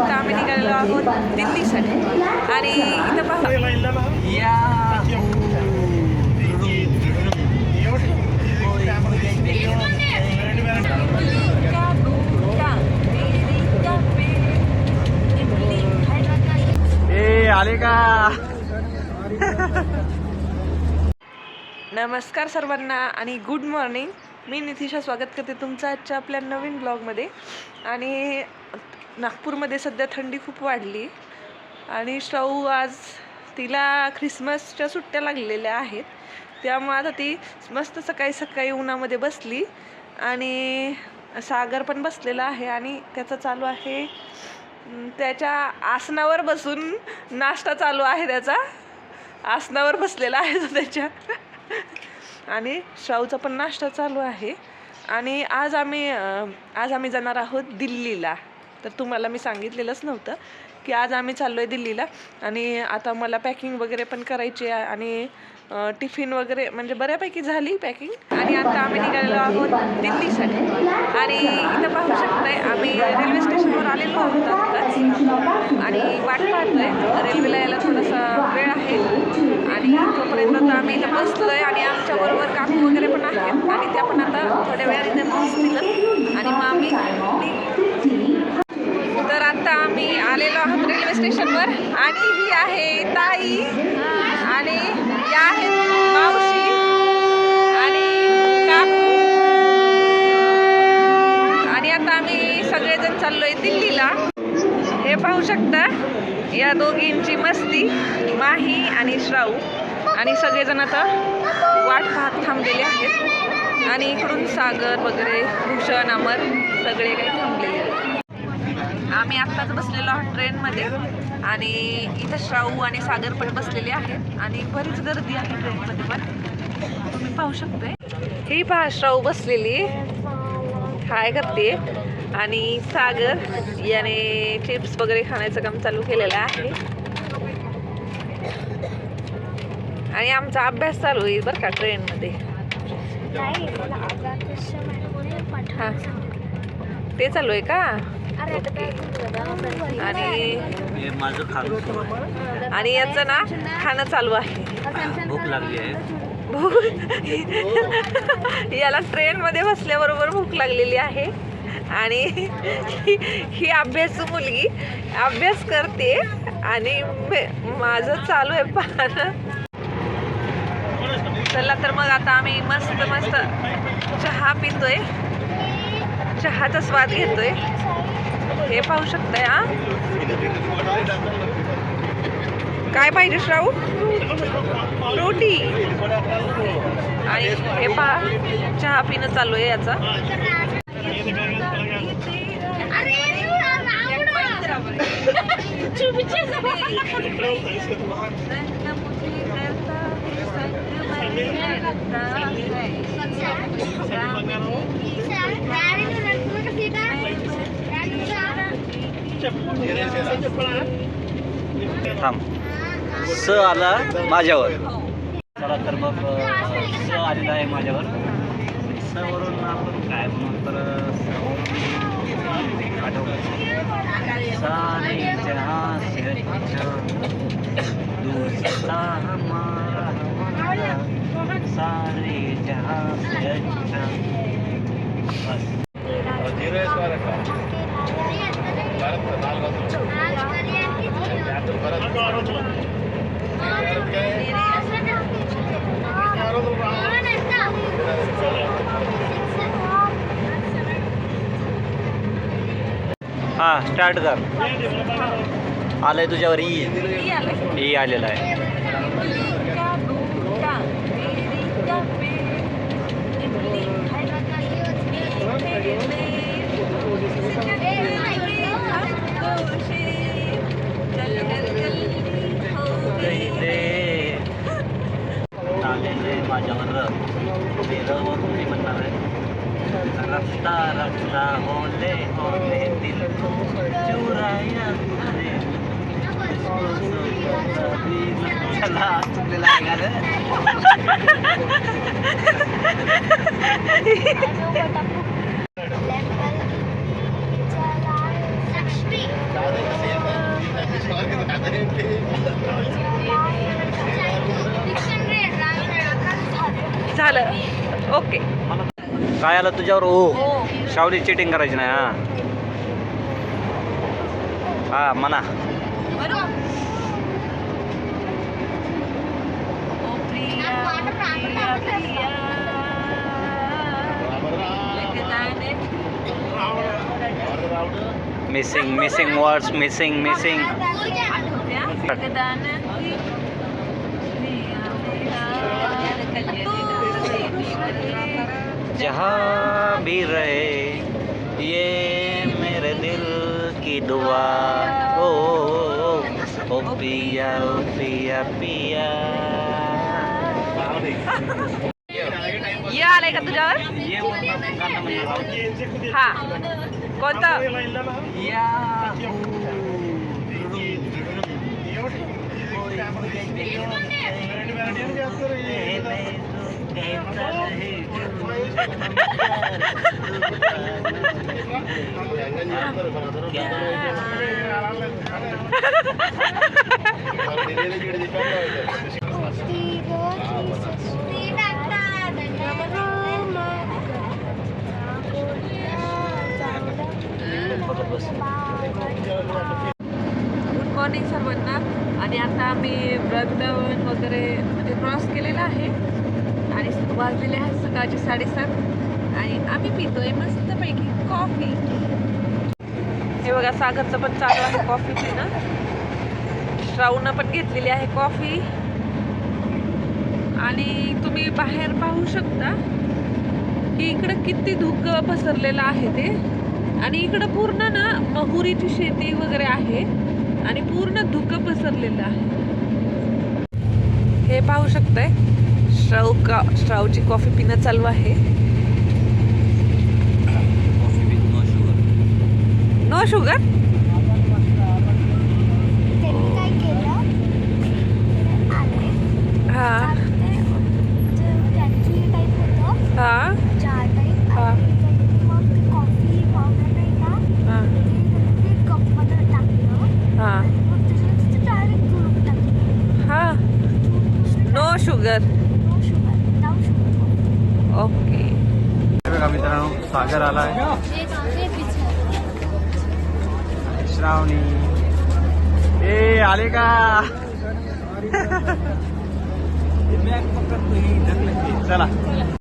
आता आम्ही निघालेलो आहोत दिल्लीसाठी. आणि इथं पाहू. ए आले का? नमस्कार सर्वांना आणि गुड मॉर्निंग मी निथिशा स्वागत करते तुमचं आजच्या आपल्या नवीन ब्लॉगमध्ये आणि नागपूरमध्ये सध्या थंडी खूप वाढली आणि श्राऊ आज तिला ख्रिसमसच्या सुट्ट्या लागलेल्या आहेत. त्यामुळे आता ती मस्त सकाळी सकाळी उन्हामध्ये बसली आणि सागर पण बसलेला आहे आणि त्याचं चालू आहे त्याच्या आसनावर बसून नाश्ता चालू आहे त्याचा. आसनावर बसलेला आहे तो त्याच्या. आणि श्राऊचा पण नाश्ता चालू आहे. आणि आज आम्ही आज आम्ही जाणार आहोत दिल्लीला. तर तुम्हाला मी सांगितलेलंच नव्हतं की आज आम्ही चाललो आहे दिल्लीला आणि आता मला पॅकिंग वगैरे पण करायची आहे आणि टिफिन वगैरे म्हणजे बऱ्यापैकी झाली पॅकिंग आणि आता आम्ही निघालेलो आहोत दिल्लीसाठी. आणि इथं पाहू शकताय आम्ही रेल्वे स्टेशनवर आलेलो आहोत आत्ताच आणि वाट पाहतोय. रेल्वेला यायला थोडासा वेळ आहे आणि तोपर्यंत आता आम्ही इथं बसलो आहे आणि आमच्याबरोबर काकू वगैरे पण आहेत आणि त्या पण आता थोड्या वेळात इथे पोहोचतीलच आणि मग आम्ही आम्ही आलेलो आहोत रेल्वे स्टेशनवर आणि ही आहे ताई आणि या आहेत मावशी आणि काकू. आणि आता आम्ही सगळेजण चाललोय दिल्लीला. हे पाहू शकता या दोघींची मस्ती माही आणि श्राऊ. आणि सगळेजण आता वाट पाहत थांबलेले आहेत. आणि इकडून सागर वगैरे भूषण अमर सगळे काही थांबलेले आहेत. आम्ही आत्ताच बसलेलो आहोत ट्रेनमध्ये आणि इथं श्राऊ आणि सागर पण बसलेले आहेत आणि बरीच गर्दी आहे ट्रेनमध्ये पण. तुम्ही पाहू शकताय. ही पहा श्राऊ बसलेली. हाय करते आणि सागर याने चिप्स वगैरे खाण्याचं काम चालू केलेलं आहे. आणि आमचा अभ्यास चालू आहे बरं का ट्रेनमध्ये. हां. ते चालू आहे का? आणि हे माझं खाणं आणि याचं ना खाणं चालू आहे. भूक लागली आहे. भूक याला ट्रेनमध्ये बसल्याबरोबर भूक लागलेली आहे. आणि ही- ही अभ्यासू मुलगी अभ्यास करते आणि मे- माझं चालू आहे पाहणं. चला तर मग आता आम्ही मस्त मस्त चहा पितोय. चहाचा स्वाद घेतोय. हे पाहू शकताय हा? काय पाहिजे श्राऊ रोटी. आणि हे पहा चहा पिणं चालू आहे याचा. थांब. स आला माझ्यावर. चला तर मग स आलेला आहे माझ्यावर. स वरून आपण काय म्हणू? तर स वरून सारे जहां से अच्छा सारे जहां से बस. हा स्टार्ट कर। आलंय तुझ्यावर ई ई आलेला आहे. आलेले Tarap na ole, ole Dil ko. Tsura yan Ole Puso ko tabi काय आलं तुझ्यावर ओ शावली चिटिंग करायची नाही हा हा म्हणा missing missing words missing missing जहाँ भी रहे ये मेरे दिल की दुआ। ओ ओ, पिया ओ पिया पिया। ये आलंय का तुझ्यावर? आहोत. हा. कोणतं? या गुड मॉर्निंग सर्वांना आणि आता आम्ही वृंदावन वगैरे म्हणजे क्रॉस केलेला आहे आणि वाजलेले आहेत सकाळचे साडेसात. आणि आम्ही पितोय मस्तपैकी. कॉफी हे बघा सागरचं पण चालू आहे कॉफी पिणं. श्रावणं पण घेतलेली आहे कॉफी आणि तुम्ही बाहेर पाहू शकता की इकडं किती धुकं पसरलेलं आहे ते. आणि इकडं पूर्ण ना महुरीची शेती वगैरे आहे. आणि पूर्ण धुकं पसरलेलं आहे. हे पाहू शकतंय. श्राव का श्रावची कॉफी पिणं चालू आहे. नो शुगर हा. हा चहा टाईप हा. आणि मग कॉफी पावडर नाही का हा ते कपमध्ये टाकलं हा आणि मग त्याच्यात डायरेक्ट दूध टाकलं हा no sugar no sugar without sugar okay. बघा मित्रांनो सागर आलाय. श्रावणी. ए आले का? चला.